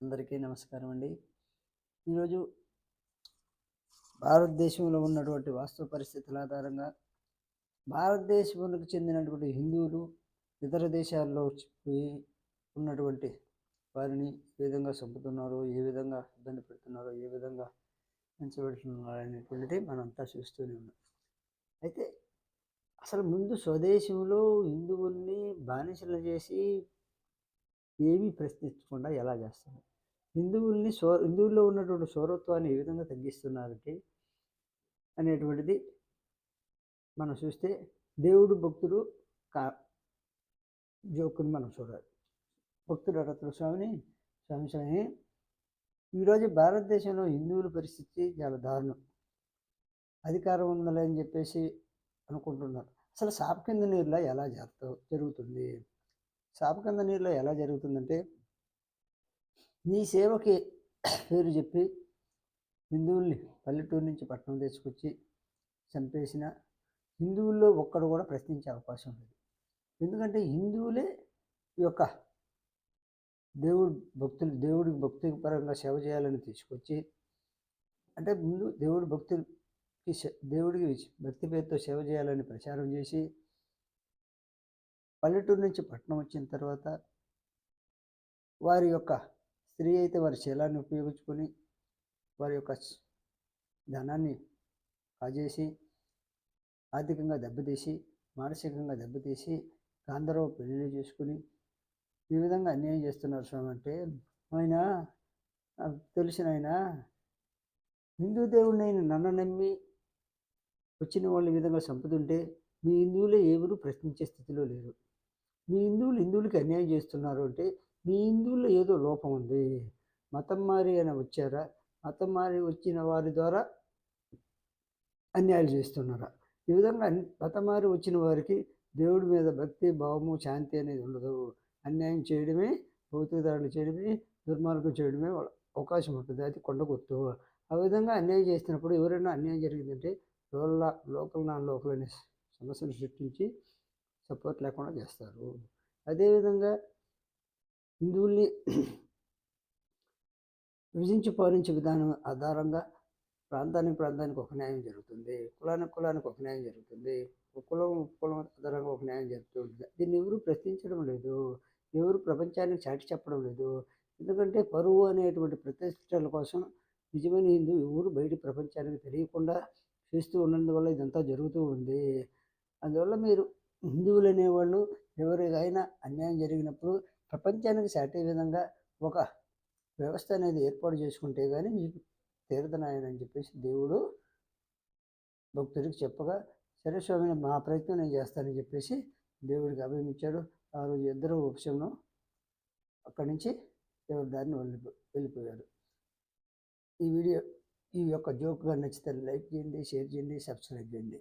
అందరికీ నమస్కారం అండి. ఈరోజు భారతదేశంలో ఉన్నటువంటి వాస్తవ పరిస్థితుల ఆధారంగా భారతదేశానికి చెందినటువంటి హిందువులు ఇతర దేశాల్లో పోయి ఉన్నటువంటి వారిని ఏ విధంగా చంపుతున్నారో ఏ విధంగా ఇబ్బంది పెడుతున్నారో ఏ విధంగా పెంచబెడుతున్నారో అనేటువంటిది మనంతా చూస్తూనే ఉన్నాం. అయితే అసలు ముందు స్వదేశంలో హిందువుల్ని బానిసలు చేసి ఏమీ ప్రశ్నించకుండా ఎలా చేస్తారు హిందువుల్ని సో హిందువుల్లో ఉన్నటువంటి సౌరత్వాన్ని ఏ విధంగా తగ్గిస్తున్నారంటే అనేటువంటిది మనం చూస్తే దేవుడు భక్తుడు కా జోకుని మనం చూడాలి. భక్తుడు అడతల స్వామిని? స్వామి స్వామి. ఈరోజు భారతదేశంలో హిందువుల పరిస్థితి చాలా దారుణం. అధికారం ఉందని అని చెప్పేసి అనుకుంటున్నారు. అసలు సాప్ కింద నీరులో ఎలా జరుగుతూ జరుగుతుంది. శాపకంద నీరులో ఎలా జరుగుతుందంటే నీ సేవకి పేరు చెప్పి హిందువుల్ని పల్లెటూరు నుంచి పట్టణం తీసుకొచ్చి చంపేసిన హిందువుల్లో ఒక్కడు కూడా ప్రశ్నించే అవకాశం లేదు. ఎందుకంటే హిందువులే ఈ యొక్క దేవుడు భక్తులు దేవుడికి భక్తి పరంగా సేవ చేయాలని తీసుకొచ్చి అంటే ముందు దేవుడు భక్తులకి దేవుడికి భక్తి పేరుతో సేవ చేయాలని ప్రచారం చేసి పల్లెటూరు నుంచి పట్టణం వచ్చిన తర్వాత వారి యొక్క స్త్రీ అయితే వారి శీలాన్ని ఉపయోగించుకొని వారి యొక్క ధనాన్ని కాజేసి ఆర్థికంగా దెబ్బతీసి మానసికంగా దెబ్బతీసి గాంధర్వ పెళ్ళి చేసుకుని ఈ విధంగా అన్యాయం చేస్తున్నారు స్వామి. అంటే ఆయన తెలిసిన ఆయన హిందూ దేవుడిని ఆయన నన్ను నమ్మి వచ్చిన వాళ్ళు విధంగా చంపుతుంటే మీ హిందువులే ఎవరు ప్రశ్నించే స్థితిలో లేరు. మీ హిందువులు హిందువులకి అన్యాయం చేస్తున్నారు అంటే మీ హిందువుల్లో ఏదో లోపం ఉంది. మతం మారి అని వచ్చారా? మతం మారి వచ్చిన వారి ద్వారా అన్యాయాలు చేస్తున్నారా? ఈ విధంగా మతం మారి వచ్చిన వారికి దేవుడి మీద భక్తి భావము శాంతి అనేది ఉండదు. అన్యాయం చేయడమే భౌతిక దాడులు చేయడమే దుర్మార్గం చేయడమే అవకాశం ఉంటుంది. అది కొండగుర్తు ఆ విధంగా అన్యాయం చేస్తున్నప్పుడు ఎవరైనా అన్యాయం జరిగిందంటే లోల లోకల్ నాన్ లోకల్ అనే సమస్యను సృష్టించి సపోర్ట్ లేకుండా చేస్తారు. అదేవిధంగా హిందువుల్ని విభజించి పాలించే విధానం ఆధారంగా ప్రాంతానికి ప్రాంతానికి ఒక న్యాయం జరుగుతుంది. కులానికి కులానికి ఒక న్యాయం జరుగుతుంది. కులం కులం ఆధారంగా ఒక న్యాయం జరుగుతుంది దీన్ని ఎవరు ప్రశ్నించడం లేదు. ఎవరు ప్రపంచానికి చాటి చెప్పడం లేదు. ఎందుకంటే పరువు అనేటువంటి ప్రతిష్టల కోసం నిజమైన హిందూ ఎవరు బయట ప్రపంచానికి తెలియకుండా చేస్తూ ఉన్నందువల్ల ఇదంతా జరుగుతూ ఉంది. అందువల్ల మీరు హిందువులు అనేవాళ్ళు ఎవరికైనా అన్యాయం జరిగినప్పుడు ప్రపంచానికి సాటే విధంగా ఒక వ్యవస్థ అనేది ఏర్పాటు చేసుకుంటే కానీ మీకు తీరదనాయనని చెప్పేసి దేవుడు భక్తుడికి చెప్పగా సరే మా ప్రయత్నం నేను చేస్తానని చెప్పేసి దేవుడికి అభయమిచ్చాడు ఆ రోజు ఇద్దరు ఉపశమనం అక్కడి నుంచి ఎవరి దారిని వెళ్ళిపో వెళ్ళిపోయారు. ఈ వీడియో ఈ యొక్క జోక్గా నచ్చితే లైక్ చేయండి షేర్ చేయండి సబ్స్క్రైబ్ చేయండి.